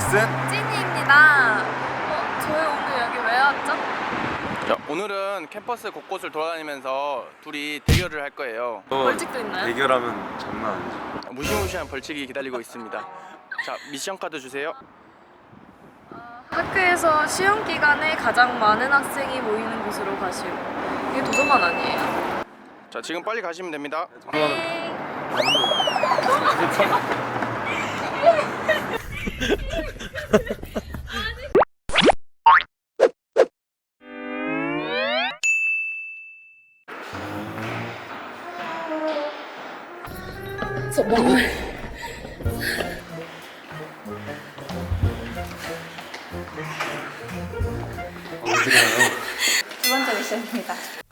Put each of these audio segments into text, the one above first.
잭슨 찐이입니다. 어, 저희 오늘 여기 왜 왔죠? 자, 오늘은 캠퍼스 곳곳을 돌아다니면서 둘이 대결을 할 거예요. 벌칙도 있나요? 대결하면 장난 아니죠 무시무시한 벌칙이 기다리고 있습니다. 자, 미션 카드 주세요. 학교에서 시험 기간에 가장 많은 학생이 모이는 곳으로 가시오. 이게 도서관 아니에요? 자, 지금 빨리 가시면 됩니다. 네. 정말 어디 가요? 두 번째 미션입니다.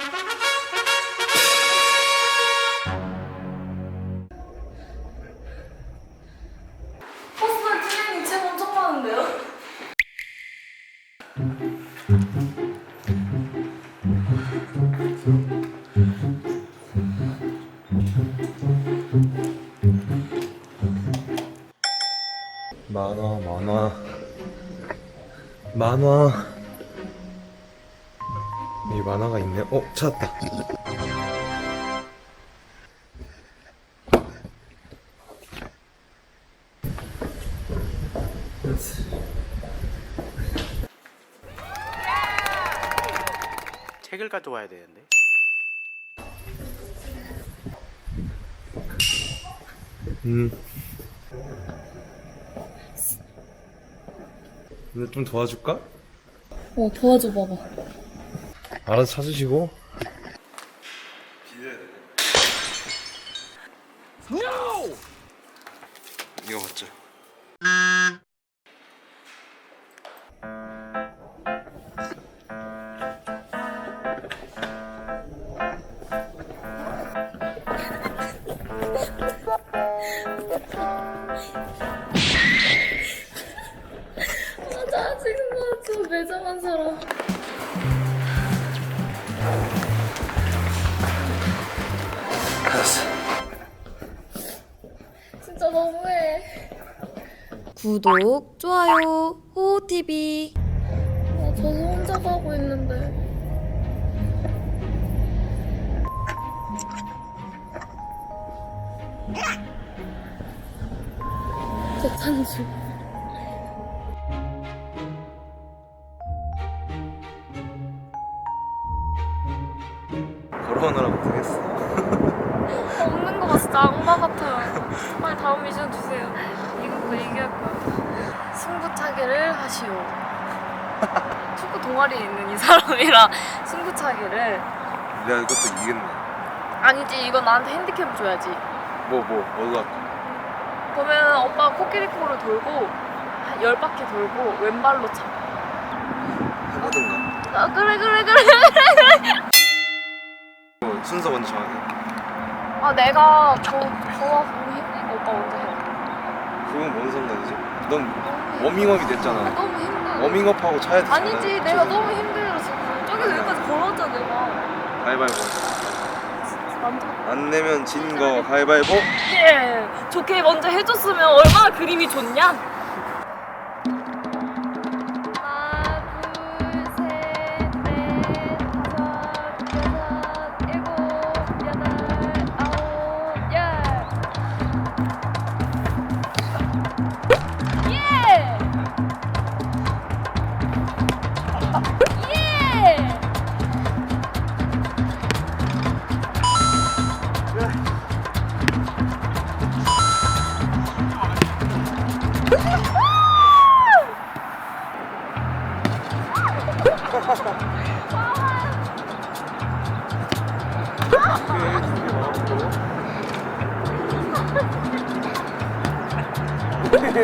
만화. 이 만화가 있네. 어 찾았다. 책을 가져와야 되는데. 음 근데 좀 도와줄까? 어 도와줘 봐봐. 알아서 찾으시고 이거 맞죠? 아 짜증나 저 매정한 사람. 알았어 진짜 너무해. 구독, 좋아요, 호호TV. 아, 저도 혼자 가고 있는데. 저 찬주. 걸어오느라 못하겠어 없는 거 봐, 진짜 악마 같아요. 빨리 다음 미션 주세요. 이거 얘기할 거야. 승부차기를 하시오. 축구 동아리에 있는 이 사람이랑 승부차기를. 내가 이것도 이겼네 아니지, 이건 나한테 핸디캡 줘야지. 뭐 뭐 어디가 그러면 오빠 코끼리코를 돌고 한 열 바퀴 돌고 왼발로 차. 해보든가 아, 그래 그래 그래. 뭐 순서 먼저 정하게 아 내가 더 더워서 너무 힘드니까 오빠 먼저 해. 그건 뭔 상관이지? 넌 워밍업이 됐잖아 너무 힘들어. 워밍업하고 차야 되잖아 아니지, 내가 너무 힘들어 지금. 저기서 여기까지 걸어왔잖아 내가. 가위바위보 남자. 안 내면 진 거 가위바위보 예, 좋게 먼저 해줬으면 얼마나 그림이 좋냐?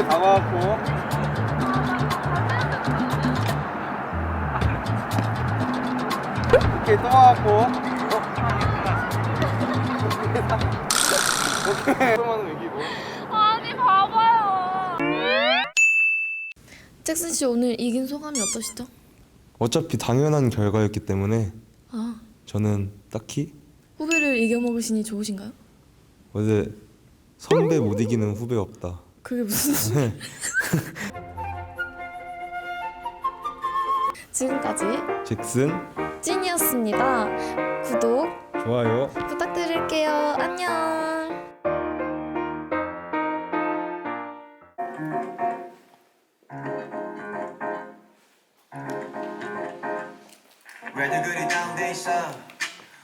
다 와갖고. 오케이 또 와갖고. 오케이. 이기고 아니 봐봐요. 잭슨 씨 오늘 이긴 소감이 어떠시죠? 어차피 당연한 결과였기 때문에 아. 저는 딱히 후배를 이겨 먹으시니 좋으신가요? 어제 선배 못 이기는 후배 없다 그게 무슨 지금까지 잭슨 찐이었습니다. 구독 좋아요 부탁드릴게요. 안녕. 왜들 그리 다운돼 있어